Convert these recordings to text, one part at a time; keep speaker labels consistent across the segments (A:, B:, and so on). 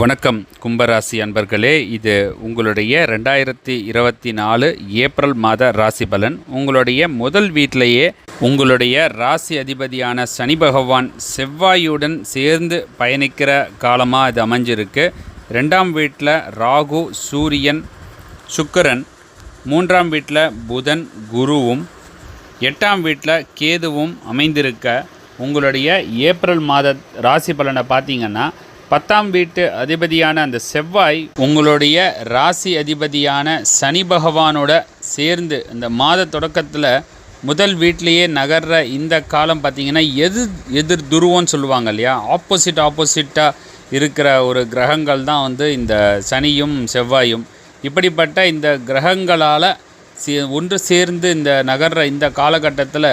A: வணக்கம் கும்பராசி அன்பர்களே. இது உங்களுடைய ரெண்டாயிரத்தி இருபத்தி நாலு ஏப்ரல் மாத ராசி பலன். உங்களுடைய முதல் வீட்டிலேயே உங்களுடைய ராசி அதிபதியான சனி பகவான் செவ்வாயுடன் சேர்ந்து பயணிக்கிற காலமாக இது அமைஞ்சிருக்கு. ரெண்டாம் வீட்டில் ராகு சூரியன் சுக்கரன். மூன்றாம் வீட்டில் புதன் குருவும். எட்டாம் வீட்டில் கேதுவும் அமைந்திருக்க. உங்களுடைய ஏப்ரல் மாத ராசி பலனை பார்த்தீங்கன்னா பத்தாம் வீட்டு அதிபதியான அந்த செவ்வாய் உங்களுடைய ராசி அதிபதியான சனி பகவானோட சேர்ந்து இந்த மாத தொடக்கத்தில் முதல் வீட்டிலேயே நகர்ற இந்த காலம் பார்த்தீங்கன்னா எதிர் எதிர் துருவம்னு சொல்லுவாங்க இல்லையா? ஆப்போசிட் ஆப்போசிட்டாக இருக்கிற ஒரு கிரகங்கள் தான் வந்து இந்த சனியும் செவ்வாயும். இப்படிப்பட்ட இந்த கிரகங்களால் சே ஒன்று சேர்ந்து இந்த நகர்ற இந்த காலகட்டத்தில்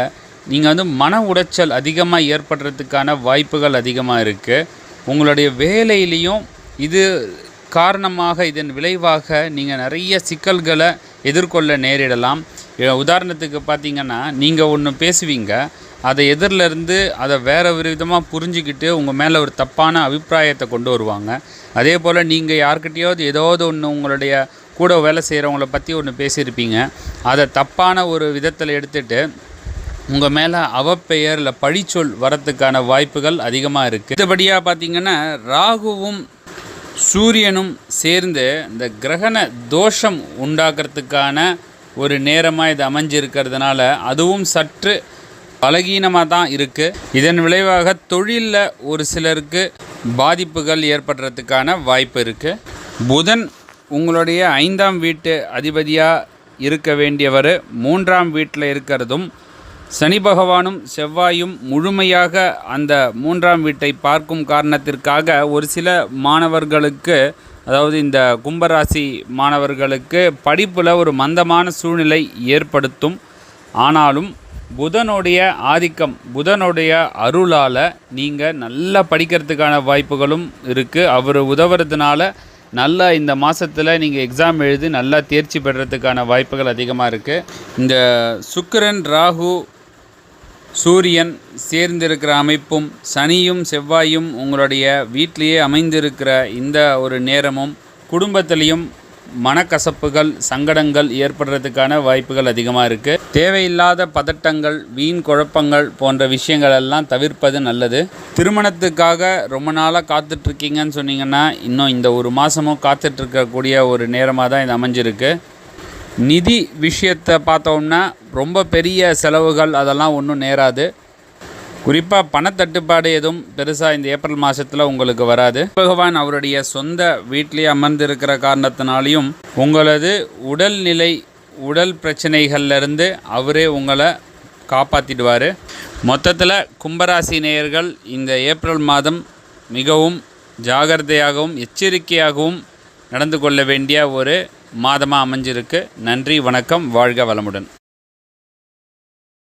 A: நீங்கள் வந்து மன உளைச்சல் அதிகமாக ஏற்படுறதுக்கான வாய்ப்புகள் அதிகமாக இருக்குது உங்களுடைய வேலையிலையும் இது காரணமாக இதன் விளைவாக நீங்கள் நிறைய சிக்கல்களை எதிர்கொள்ள நேரிடலாம். உதாரணத்துக்கு பார்த்தீங்கன்னா நீங்கள் ஒன்று பேசுவீங்க அதை எதிரிலேருந்து அதை வேறு ஒரு விதமாக புரிஞ்சுக்கிட்டு உங்கள் மேலே ஒரு தப்பான அபிப்பிராயத்தை கொண்டு வருவாங்க. அதே போல் நீங்கள் யார்கிட்டயாவது ஏதாவது ஒன்று உங்களுடைய கூட வேலை செய்கிறவங்கள பற்றி ஒன்று பேசியிருப்பீங்க. அதை தப்பான ஒரு விதத்தில் எடுத்துகிட்டு உங்கள் மேலே அவப்பெயரில் பழிச்சொல் வரத்துக்கான வாய்ப்புகள் அதிகமாக இருக்குது மற்றபடியாக பார்த்தீங்கன்னா ராகுவும் சூரியனும் சேர்ந்து இந்த கிரகண தோஷம் உண்டாக்குறதுக்கான ஒரு நேரமாக இது அமைஞ்சிருக்கிறதுனால அதுவும் சற்று பலகீனமாக தான் இருக்குது இதன் விளைவாக தொழிலில் ஒரு சிலருக்கு பாதிப்புகள் ஏற்படுறதுக்கான வாய்ப்பு இருக்குது புதன் உங்களுடைய ஐந்தாம் வீட்டு அதிபதியாக இருக்க வேண்டியவர் மூன்றாம் வீட்டில் இருக்கிறதும் சனி பகவானும் செவ்வாயும் முழுமையாக அந்த மூன்றாம் வீட்டை பார்க்கும் காரணத்திற்காக ஒரு சில மாணவர்களுக்கு அதாவது இந்த கும்பராசி மாணவர்களுக்கு படிப்பில் ஒரு மந்தமான சூழ்நிலை ஏற்படுத்தும். ஆனாலும் புதனுடைய ஆதிக்கம் புதனுடைய அருளால் நீங்கள் நல்லா படிக்கிறதுக்கான வாய்ப்புகளும் இருக்குது அவர் உதவுறதுனால நல்லா இந்த மாதத்தில் நீங்கள் எக்ஸாம் எழுதி நல்லா தேர்ச்சி பெறறதுக்கான வாய்ப்புகள் அதிகமாக இருக்குது இந்த சுக்கரன் ராகு சூரியன் சேர்ந்திருக்கிற அமைப்பும் சனியும் செவ்வாயும் உங்களுடைய வீட்டிலேயே அமைந்திருக்கிற இந்த ஒரு நேரமும் குடும்பத்திலையும் மனக்கசப்புகள் சங்கடங்கள் ஏற்படுறதுக்கான வாய்ப்புகள் அதிகமாக இருக்குது தேவையில்லாத பதட்டங்கள் வீண் குழப்பங்கள் போன்ற விஷயங்கள் எல்லாம் தவிர்ப்பது நல்லது. திருமணத்துக்காக ரொம்ப நாளாக காத்துட்ருக்கீங்கன்னு சொன்னீங்கன்னா இன்னும் இந்த ஒரு மாதமும் காத்துட்ருக்கக்கூடிய ஒரு நேரமாக தான் இது அமைஞ்சிருக்கு. நிதி விஷயத்தை பார்த்தோம்னா ரொம்ப பெரிய செலவுகள் அதெல்லாம் ஒன்றும் நேராது. குறிப்பாக பணத்தட்டுப்பாடு எதுவும் பெருசாக இந்த ஏப்ரல் மாதத்தில் உங்களுக்கு வராது. பகவான் அவருடைய சொந்த வீட்டிலேயே அமர்ந்திருக்கிற காரணத்தினாலையும் உங்களது உடல்நிலை உடல் பிரச்சனைகள்லேருந்து அவரே உங்களை காப்பாற்றிடுவார் மொத்தத்தில் கும்பராசி நேயர்கள் இந்த ஏப்ரல் மாதம் மிகவும் ஜாகிரதையாகவும் எச்சரிக்கையாகவும் நடந்து கொள்ள வேண்டிய ஒரு மாதமாக அமைஞ்சிருக்கு. நன்றி வணக்கம் வாழ்க வளமுடன்.